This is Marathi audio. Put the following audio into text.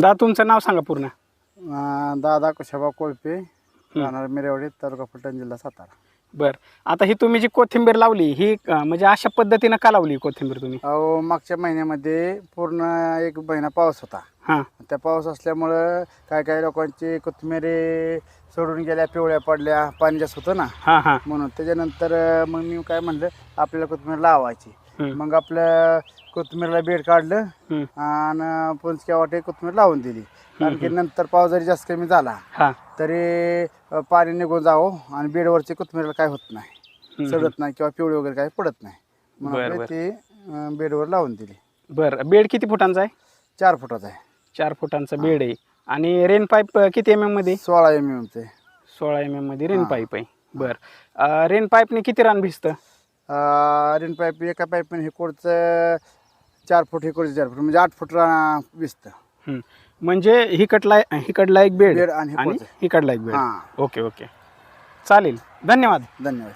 दादा तुमचं नाव सांगा पूर्ण. अं, दादा कुशाबा कोळपे राहणार मिरेवाडी तालुका फलटण जिल्हा सातारा. बर. आता ही तुम्ही जी कोथिंबीर लावली ही अं, म्हणजे अशा पद्धतीनं का लावली कोथिंबीर तुम्ही? अहो मागच्या महिन्यामध्ये पूर्ण एक महिना पाऊस होता. हां. त्या पाऊस असल्यामुळं काय काय लोकांची कोथिंबिरी सोडून गेल्या पिवळ्या पडल्या पाणी जास्त होतं ना. हां हां. म्हणून त्याच्यानंतर अं, मग मी काय म्हणलं आपल्याला कोथिंबीर लावायची. हम्म. मग आपलं कोथिंबीरला बेड काढलं हम्म. आणि पुंचक्या वाटे कोथिंबीर लावून दिली. कारण की नंतर पाऊस जरी जास्त कमी झाला हां. तरी अ, पाणी निघून जावं आणि बेडवरची कोथिंबीरला काय होत नाही. सडत नाही किंवा पिवळी वगैरे काही पडत नाही. म्हणून बरं, आपली बरं. ती अ, बेडवर लावून दिली. बरं बेड किती फुटांचा आहे? चार फुटाचा आहे. चार फुटांचा बेड आहे. आणि रेन पाईप किती एम एममध्ये? सोळा एम एमचे सोळा एम एममध्ये रेन. पाईप आहे. बरं. रेन पाईपने किती रान भिजतं? रिन पाईप एका पाईपने हे कोडचं चार फूट हे कोडचं चार फूट म्हणजे आठ फूट वीसतं. हम्म. म्हणजे हिकडला हिकडला एक बेड बेड आणि हे आणि. हिकडला एक बेड. हां. Okay okay. चालेल. धन्यवाद. धन्यवाद.